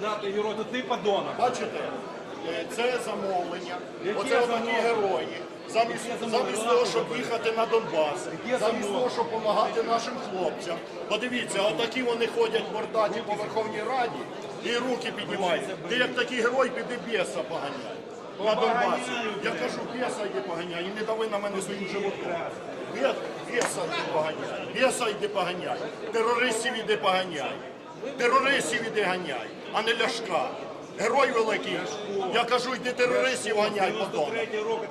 Да, ти герой, то ти подонок. Бачите, е, це замовлення. Яке Оце замовлення? герої. Замість, замовлення? замість того, щоб їхати на Донбас, Яке замість того, щоб допомагати нашим хлопцям. Подивіться, отакі вони ходять мордаті по Верховній Раді і руки піднімають. Ти як такий герой, піди біса поганяй. На Донбасі. Я кажу, біса йди поганяй, і не дави на мене своїм животом. Бє- Біса йди поганяй, біса йди поганяй, терористів іди поганяй, терористів іди ганяй, а не ляшка. Герой великий. Я кажу, йди терористів ганяй, подонок.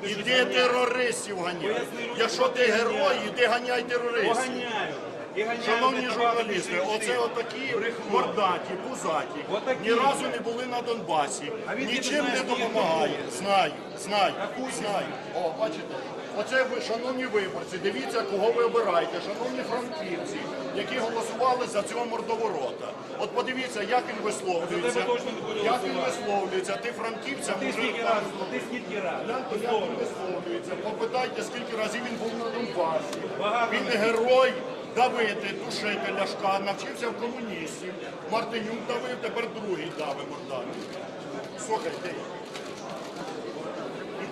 Іди терористів ганяй. Якщо ти герой, іди ганяй терористів. Шановні журналісти, оце отакі мордаті, пузаті, ні разу не були на Донбасі, нічим не не допомагає. Знаю, знаю, знаю. О, бачите, оце ви, шановні виборці, дивіться, кого ви обираєте, шановні франківці, які голосували за цього мордоворота. От подивіться, як він висловлюється, як він висловлюється, ти скільки так, ти скільки раз. Гляньте, як він висловлюється. Попитайте, скільки разів він був на Донбасі. Він герой давити, душити ляшка, навчився в комуністів. Мартинюк давив, тепер другий давив мордати. Слухайте.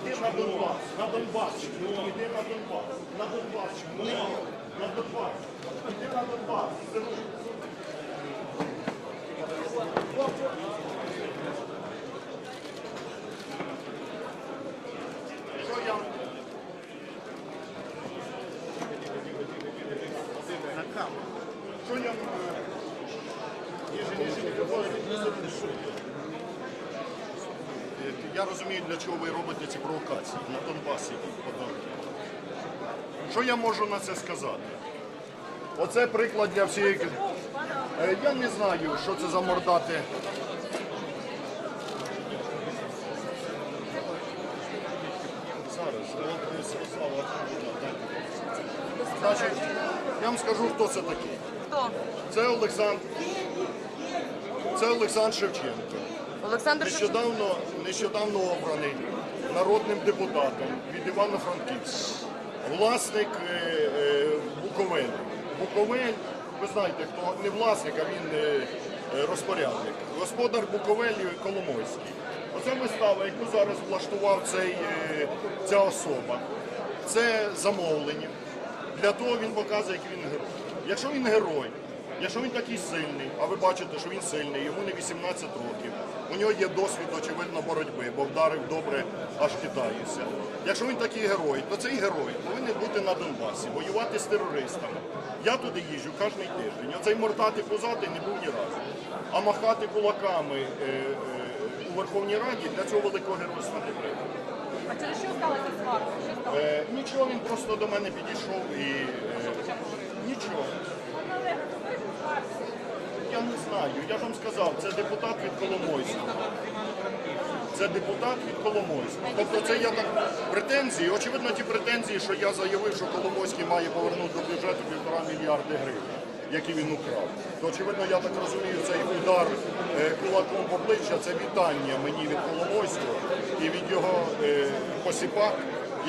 Іди на Донбас, на Донбас, іди на Донбас, на Донбас, на Донбас, іди на Донбас. Що я на камеру. Що я Ніже, ніже, мікрофон, Е, Я розумію, для чого ви робите ці провокації на Донбасі. Що я можу на це сказати? Оце приклад для всієї. Е, Я не знаю, що це за мордати. Зараз, Значить, я вам скажу, хто це такий. Хто? Це Олександр. Це Олександр Шевченко. Олександр Нещодавно, нещодавно обраний народним депутатом від Івано-Франківська. Власник е, е, Буковель. Буковель, ви знаєте, хто не власник, а він е, розпорядник. Господар Буковелі Коломойський. Оце вистава, яку зараз влаштував цей, ця особа. Це замовлення. Для того він показує, який він герой. Якщо він герой, якщо він такий сильний, а ви бачите, що він сильний, йому не 18 років, у нього є досвід, очевидно, боротьби, бо вдарив добре, аж китається. Якщо він такий герой, то цей герой повинен бути на Донбасі, воювати з терористами. Я туди їжджу кожен тиждень. Оцей мордати позати не був ні разу. А махати кулаками е, е, у Верховній Раді для цього великого геройства не треба. А через що сталося сварка? Е, нічого, він просто до мене підійшов і е, нічого. Знаю, я ж вам сказав, це депутат від Коломойського. Це депутат від Коломойського. Тобто це я так претензії, очевидно, ті претензії, що я заявив, що Коломойський має повернути до бюджету півтора мільярди гривень, які він украв. То очевидно, я так розумію, цей удар е, кулаком в обличчя це вітання мені від Коломойського і від його е, посіпак,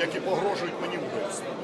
які погрожують мені вбивством.